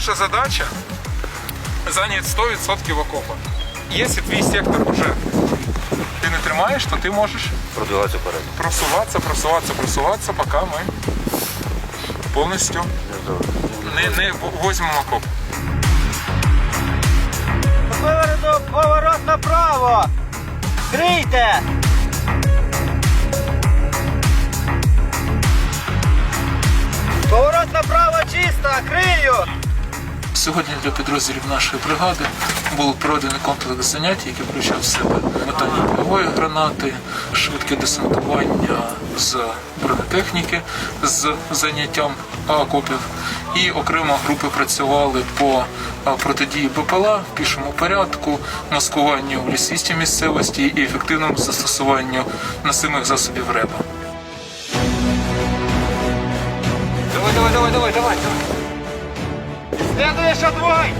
Наша задача зайняти 100% окопа. Якщо твій сектор вже ти не тримаєш, то ти можеш Продвигатися вперед. просуватися, просуватися, просуватися, поки ми повністю не, не візьмемо окоп. Поворот направо. Крийте. Сьогодні для підрозділів нашої бригади було проведено комплекс занять, який включав в себе метання бойової гранати, швидке десантування з бронетехніки з заняттям окопів. І окремо групи працювали по протидії БПЛА пішому порядку, маскуванню в лісистій місцевості і ефективному застосуванню носимих засобів РЕБа. Давай, давай, давай, давай, давай. Следуешь отвой.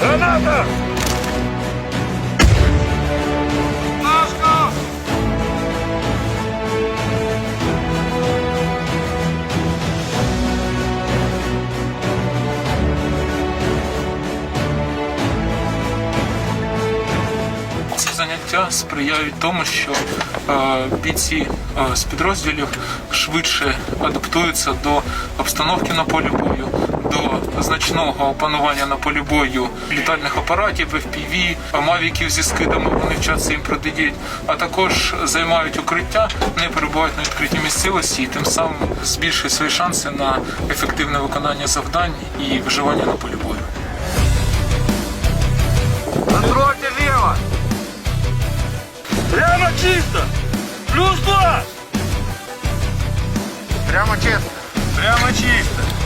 Граната! Заняття сприяють тому, що е, бійці е, з підрозділів швидше адаптуються до обстановки на полі бою, до значного опанування на полі бою літальних апаратів, FPV, мавіків зі скидами. Вони вчаться їм протидіяти, а також займають укриття, не перебувають на відкритій місцевості і тим самим збільшують свої шанси на ефективне виконання завдань і виживання на полі бою. Прямо чисто. Плюс два. Прямо чисто! Прямо чисто.